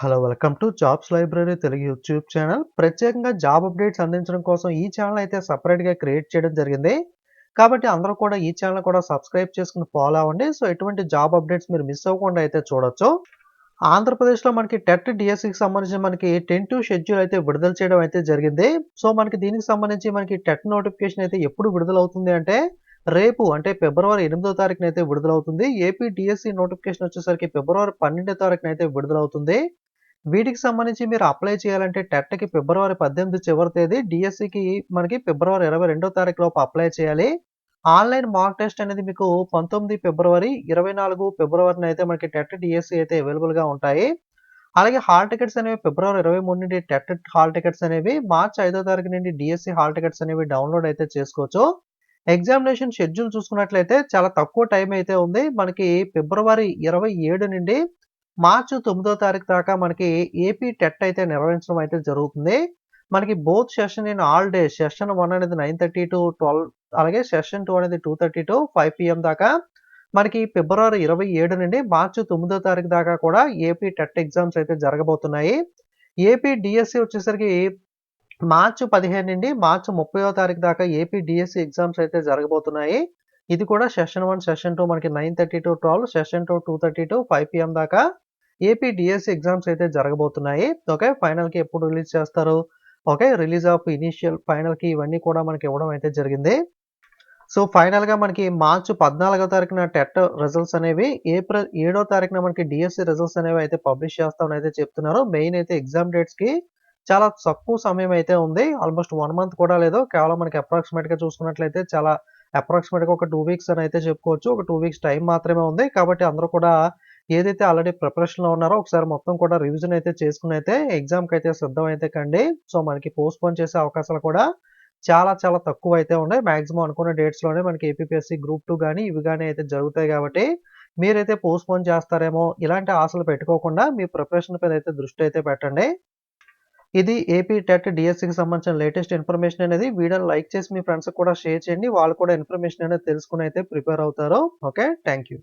Hello welcome to jobs library Telugu YouTube channel. ప్రత్యేకంగా job updates అందించడం కోసం ఈ ఛానల్ అయితే సపరేట్గా క్రియేట్ చేయడం జరిగింది. కాబట్టి అందరూ కూడా ఈ ఛానల్ కూడా సబ్స్క్రైబ్ చేసుకుని ఫాలో అవ్వండి. సో ఎటువంటి జాబ్ అప్డేట్స్ మీరు మిస్ అవ్వకుండా అయితే చూడొచ్చు. ఆంధ్రప్రదేశ్లో మనకి టెట్ డిఎస్సికి సంబంధించి మనకి టెన్ టు షెడ్యూల్ అయితే విడుదల చేయడం అయితే జరిగింది. సో మనకి దీనికి సంబంధించి మనకి టెట్ నోటిఫికేషన్ అయితే ఎప్పుడు విడుదలవుతుంది అంటే రేపు అంటే ఫిబ్రవరి ఎనిమిదో తారీఖున అయితే విడుదలవుతుంది ఏపీ డిఎస్సి నోటిఫికేషన్ వచ్చేసరికి ఫిబ్రవరి పన్నెండో తారీఖున అయితే విడుదలవుతుంది వీటికి సంబంధించి మీరు అప్లై చేయాలంటే టెట్కి ఫిబ్రవరి పద్దెనిమిది చివరి తేదీ డిఎస్సికి మనకి ఫిబ్రవరి ఇరవై రెండో తారీఖు లోపు అప్లై చేయాలి. ఆన్లైన్ మాక్ టెస్ట్ అనేది మీకు పంతొమ్మిది ఫిబ్రవరి ఇరవై నాలుగు ఫిబ్రవరిని అయితే మనకి టెట్ డిఎస్సి అయితే అవైలబుల్గా ఉంటాయి. అలాగే హాల్ టికెట్స్ అనేవి ఫిబ్రవరి ఇరవై మూడు నుండి టెట్ హాల్ టికెట్స్ అనేవి మార్చ్ ఐదో తారీఖు నుండి డిఎస్సి హాల్ టికెట్స్ అనేవి డౌన్లోడ్ అయితే చేసుకోవచ్చు. ఎగ్జామినేషన్ షెడ్యూల్ చూసుకున్నట్లయితే చాలా తక్కువ టైం అయితే ఉంది. మనకి ఫిబ్రవరి ఇరవై ఏడు నుండి మార్చి తొమ్మిదో తారీఖు దాకా మనకి ఏపీ టెట్ అయితే నిర్వహించడం అయితే జరుగుతుంది. మనకి both session in all day session one అనేది నైన్ థర్టీ టు ట్వెల్వ్ అలాగే సెషన్ టూ అనేది two thirty to five PM దాకా. మనకి ఫిబ్రవరి ఇరవై ఏడు నుండి మార్చి తొమ్మిదో తారీఖు దాకా కూడా ఏపీ టెట్ ఎగ్జామ్స్ అయితే జరగబోతున్నాయి. ఏపీ డిఎస్సి వచ్చేసరికి మార్చి పదిహేను నుండి మార్చి ముప్పయో తారీఖు దాకా ఏపీ డిఎస్సి ఎగ్జామ్స్ అయితే జరగబోతున్నాయి. ఇది కూడా సెషన్ వన్ సెషన్ టూ మనకి nine thirty to twelve session two two thirty to five PM దాకా. ఏపీ డిఎస్సి ఎగ్జామ్స్ అయితే జరగబోతున్నాయి. ఓకే ఫైనల్కి ఎప్పుడు రిలీజ్ చేస్తారు? ఓకే రిలీజ్ ఆఫ్ ఇనీషియల్ ఫైనల్కి ఇవన్నీ కూడా మనకి ఇవ్వడం అయితే జరిగింది. సో ఫైనల్గా మనకి మార్చి పద్నాలుగో తారీఖున టెట్ రిజల్ట్స్ అనేవి ఏప్రిల్ ఏడో తారీఖున మనకి డిఎస్సి రిజల్ట్స్ అనేవి అయితే పబ్లిష్ చేస్తామని అయితే చెప్తున్నారు. మెయిన్ అయితే ఎగ్జామ్ డేట్స్కి చాలా తక్కువ సమయం అయితే ఉంది. ఆల్మోస్ట్ వన్ మంత్ కూడా లేదు. కేవలం మనకి అప్రాక్సిమేట్గా చూసుకున్నట్లయితే చాలా అప్రాక్సిమేట్గా ఒక టూ వీక్స్ అని అయితే చెప్పుకోవచ్చు. ఒక టూ వీక్స్ టైం మాత్రమే ఉంది. కాబట్టి అందరూ కూడా ఏదైతే ఆల్రెడీ ప్రిపరేషన్లో ఉన్నారో ఒకసారి మొత్తం కూడా రివిజన్ అయితే చేసుకుని అయితే ఎగ్జామ్కి అయితే సిద్ధం అయితే కండి. సో మనకి పోస్ట్పోన్ చేసే అవకాశాలు కూడా చాలా చాలా తక్కువ అయితే ఉన్నాయి. మాక్సిమం అనుకున్న డేట్స్లోనే మనకి ఏపీఎస్సి గ్రూప్ టూ కానీ ఇవి కానీ అయితే జరుగుతాయి కాబట్టి మీరైతే పోస్ట్పోన్ చేస్తారేమో ఇలాంటి ఆశలు పెట్టుకోకుండా మీ ప్రిపరేషన్ పైన అయితే దృష్టి అయితే పెట్టండి. ఇది ఏపీ టెట్ డిఎస్సికి సంబంధించిన లేటెస్ట్ ఇన్ఫర్మేషన్ అనేది. వీడియోని లైక్ చేసి మీ ఫ్రెండ్స్కి కూడా షేర్ చేయండి. వాళ్ళు కూడా ఇన్ఫర్మేషన్ అనేది తెలుసుకుని అయితే ప్రిపేర్ అవుతారు. ఓకే? Thank you